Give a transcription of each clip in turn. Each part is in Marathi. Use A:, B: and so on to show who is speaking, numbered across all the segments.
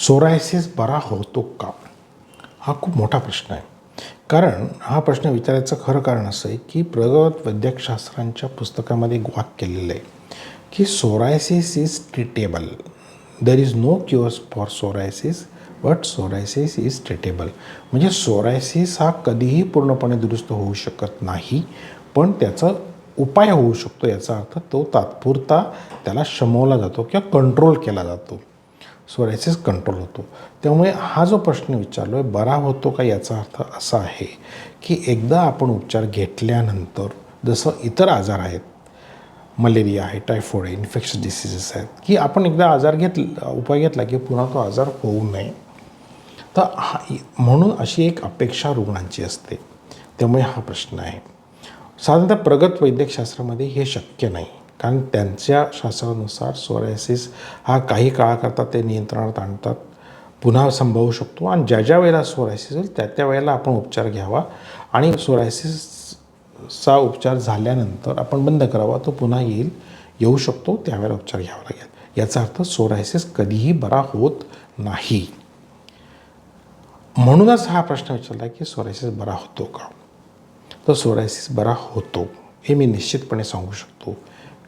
A: सोरायसिस बरा होतो का? हा खूप मोठा प्रश्न आहे. कारण हा प्रश्न विचारायचं खरं कारण असं आहे की प्रगत वैद्यकशास्त्रांच्या पुस्तकामध्ये एक केलेलं आहे की psoriasis is treatable. There is no cures for psoriasis but psoriasis is treatable. म्हणजे सोरायसिस हा कधीही पूर्णपणे दुरुस्त होऊ शकत नाही पण त्याचा उपाय होऊ शकतो याचा अर्थ तो तात्पुरता त्याला शमवला जातो किंवा कंट्रोल केला जातो. सोरायसिस कंट्रोल होतो. त्यामुळे हा जो प्रश्न विचारलो आहे बरा होतो का याचा अर्थ असा आहे की एकदा आपण उपचार घेतल्यानंतर जसं इतर आजार आहेत मलेरिया आहे टायफॉइड आहे इन्फेक्शन डिसिजेस आहेत की आपण एकदा आजार घेतला उपाय घेतला की पुन्हा तो आजार होऊ नये तर हा म्हणून अशी एक अपेक्षा रुग्णांची असते. त्यामुळे हा प्रश्न आहे. साधारणतः प्रगत वैद्यकशास्त्रामध्ये हे शक्य नाही. कारण त्यांच्या शास्त्रानुसार सोरायसिस हा काही काळाकरता ते नियंत्रणात आणतात. पुन्हा संभवू शकतो आणि ज्या ज्या वेळेला सोरायसिस होईल त्या त्या वेळेला आपण उपचार घ्यावा. आणि सोरायसिसचा उपचार झाल्यानंतर आपण बंद करावा तो पुन्हा येईल येऊ शकतो त्यावेळेला उपचार घ्यावा लागेल. याचा अर्थ सोरायसिस कधीही बरा होत नाही. म्हणूनच हा प्रश्न विचारला की सोरायसिस बरा होतो का? तर सोरायसिस बरा होतो हे मी निश्चितपणे सांगू शकतो.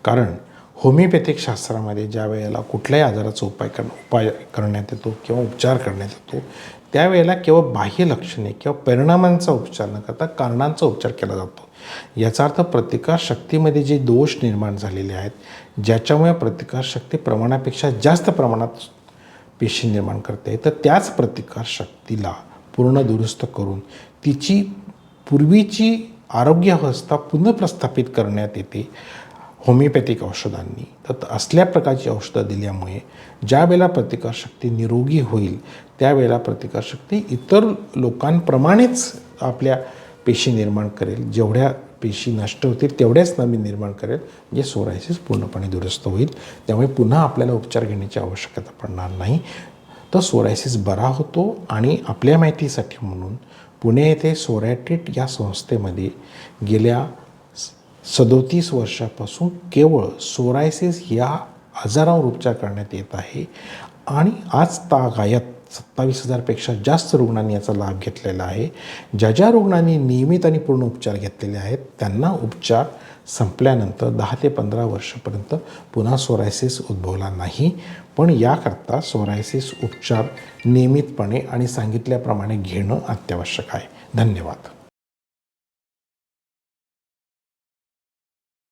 A: कारण होमिओपॅथिक शास्त्रामध्ये ज्या वेळेला कुठल्याही आजाराचा उपाय कर उपाय करण्यात येतो किंवा उपचार करण्यात येतो त्यावेळेला केवळ बाह्य लक्षणे किंवा परिणामांचा उपचार न करता कारणांचा उपचार केला जातो. याचा अर्थ प्रतिकारशक्तीमध्ये जे दोष निर्माण झालेले आहेत ज्याच्यामुळे प्रतिकारशक्ती प्रमाणापेक्षा जास्त प्रमाणात पेशी निर्माण करते तर त्याच प्रतिकारशक्तीला पूर्ण दुरुस्त करून तिची पूर्वीची आरोग्यावस्था पुनर्प्रस्थापित करण्यात येते. होमिओपॅथिक औषधांनी. तर असल्या प्रकारची औषधं दिल्यामुळे ज्या वेळेला प्रतिकारशक्ती निरोगी होईल त्यावेळेला प्रतिकारशक्ती इतर लोकांप्रमाणेच आपल्या पेशी निर्माण करेल. जेवढ्या पेशी नष्ट होतील तेवढ्याच नवीन निर्माण करेल म्हणजे सोरायसिस पूर्णपणे दुरुस्त होईल. त्यामुळे पुन्हा आपल्याला उपचार घेण्याची आवश्यकता पडणार नाही. तर सोरायसिस बरा होतो आणि आपल्या माहितीसाठी म्हणून पुणे येथे सोरॅटिट या संस्थेमध्ये गेल्या सदोतीस वर्षापासून केवळ सोरायसिस या आजारावर उपचार करण्यात येत आहे आणि आज तागायत सत्तावीस हजारपेक्षा जास्त रुग्णांनी याचा लाभ घेतलेला आहे. ज्या ज्या रुग्णांनी नियमित आणि पूर्ण उपचार घेतलेले आहेत त्यांना उपचार संपल्यानंतर दहा ते पंधरा वर्षापर्यंत पुन्हा सोरायसिस उद्भवला नाही. पण याकरता सोरायसिस उपचार नियमितपणे आणि सांगितल्याप्रमाणे घेणं अत्यावश्यक आहे. धन्यवाद.